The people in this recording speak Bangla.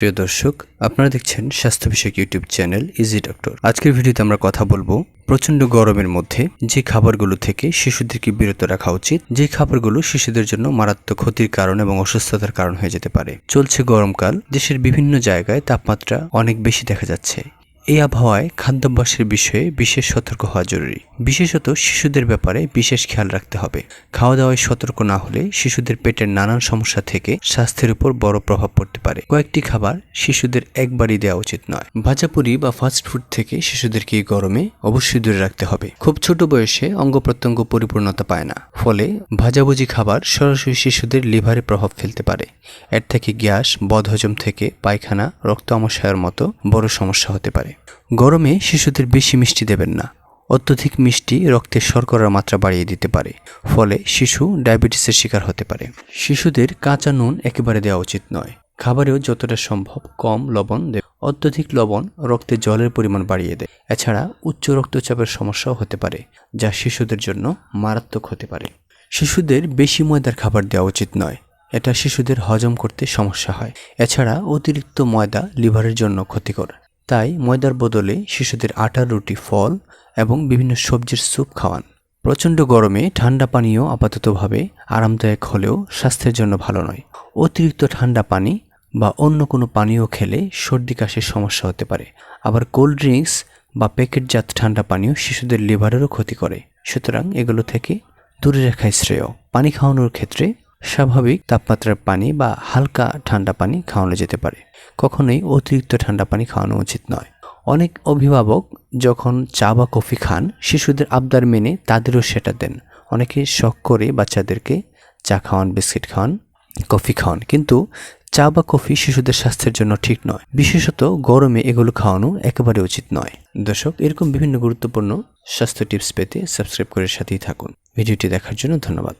প্রিয় দর্শক, আপনারা দেখছেন স্বাস্থ্য বিষয়ক ইউটিউব চ্যানেল ইজি ডক্টর আজকের ভিডিওতে আমরা কথা বলব প্রচণ্ড গরমের মধ্যে যে খাবারগুলো থেকে শিশুদেরকে বিরত রাখা উচিত, যে খাবারগুলো শিশুদের জন্য মারাত্মক ক্ষতির কারণ এবং অসুস্থতার কারণ হয়ে যেতে পারে। চলছে গরমকাল, দেশের বিভিন্ন জায়গায় তাপমাত্রা অনেক বেশি দেখা যাচ্ছে। এই আবহাওয়ায় খাদ্যাভ্যাসের বিষয়ে বিশেষ সতর্ক হওয়া জরুরি। বিশেষত শিশুদের ব্যাপারে বিশেষ খেয়াল রাখতে হবে। খাওয়া দাওয়ায় সতর্ক না হলে শিশুদের পেটের নানান সমস্যা থেকে স্বাস্থ্যের উপর বড় প্রভাব পড়তে পারে। কয়েকটি খাবার শিশুদের একবারই দেওয়া উচিত নয়। ভাজাপুরি বা ফাস্ট ফুড থেকে শিশুদেরকে গরমে অবশ্যই দূরে রাখতে হবে। খুব ছোট বয়সে অঙ্গ প্রত্যঙ্গ পরিপূর্ণতা পায় না। ফলে ভাজাভুজি খাবার সরাসরি শিশুদের লিভারে প্রভাব ফেলতে পারে। এর থেকে গ্যাস, বদহজম থেকে পায়খানা, রক্ত আমাশয়ের মতো বড় সমস্যা হতে পারে। গরমে শিশুদের বেশি মিষ্টি দেবেন না। অত্যধিক মিষ্টি রক্তের শর্করার মাত্রা বাড়িয়ে দিতে পারে, ফলে শিশু ডায়াবেটিসের শিকার হতে পারে। শিশুদের কাঁচা নুন একেবারে দেওয়া উচিত নয়। খাবারেও যতটা সম্ভব কম লবণ দেবে অত্যধিক লবণ রক্তে জলের পরিমাণ বাড়িয়ে দেয়। এছাড়া উচ্চ রক্তচাপের সমস্যাও হতে পারে, যা শিশুদের জন্য মারাত্মক হতে পারে। শিশুদের বেশি ময়দার খাবার দেওয়া উচিত নয়। এটা শিশুদের হজম করতে সমস্যা হয়। এছাড়া অতিরিক্ত ময়দা লিভারের জন্য ক্ষতিকর। তাই ময়দার বদলে শিশুদের আটার রুটি, ফল এবং বিভিন্ন সবজির স্যুপ খাওয়ান। প্রচণ্ড গরমে ঠান্ডা পানীয় আপাততভাবে আরামদায়ক হলেও স্বাস্থ্যের জন্য ভালো নয়। অতিরিক্ত ঠান্ডা পানি বা অন্য কোনো পানীয় খেলে সর্দি, কাশির সমস্যা হতে পারে। আবার কোল্ড ড্রিঙ্কস বা প্যাকেটজাত ঠান্ডা পানীয় শিশুদের লিভারেরও ক্ষতি করে। সুতরাং এগুলো থেকে দূরে রাখাই শ্রেয়। পানি খাওয়ানোর ক্ষেত্রে স্বাভাবিক তাপমাত্রার পানি বা হালকা ঠান্ডা পানি খাওয়ানো যেতে পারে। কখনোই অতিরিক্ত ঠান্ডা পানি খাওয়ানো উচিত নয়। অনেক অভিভাবক যখন চা বা কফি খান, শিশুদের আবদার মেনে তাদেরও সেটা দেন। অনেকে শখ করে বাচ্চাদেরকে চা খাওয়ান, বিস্কিট খাওয়ান, কফি খাওয়ান। কিন্তু চা বা কফি শিশুদের স্বাস্থ্যের জন্য ঠিক নয়। বিশেষত গরমে এগুলো খাওয়ানো একেবারে উচিত নয়। দর্শক, এরকম বিভিন্ন গুরুত্বপূর্ণ স্বাস্থ্য টিপস পেতে সাবস্ক্রাইব করে সাথেই থাকুন। ভিডিওটি দেখার জন্য ধন্যবাদ।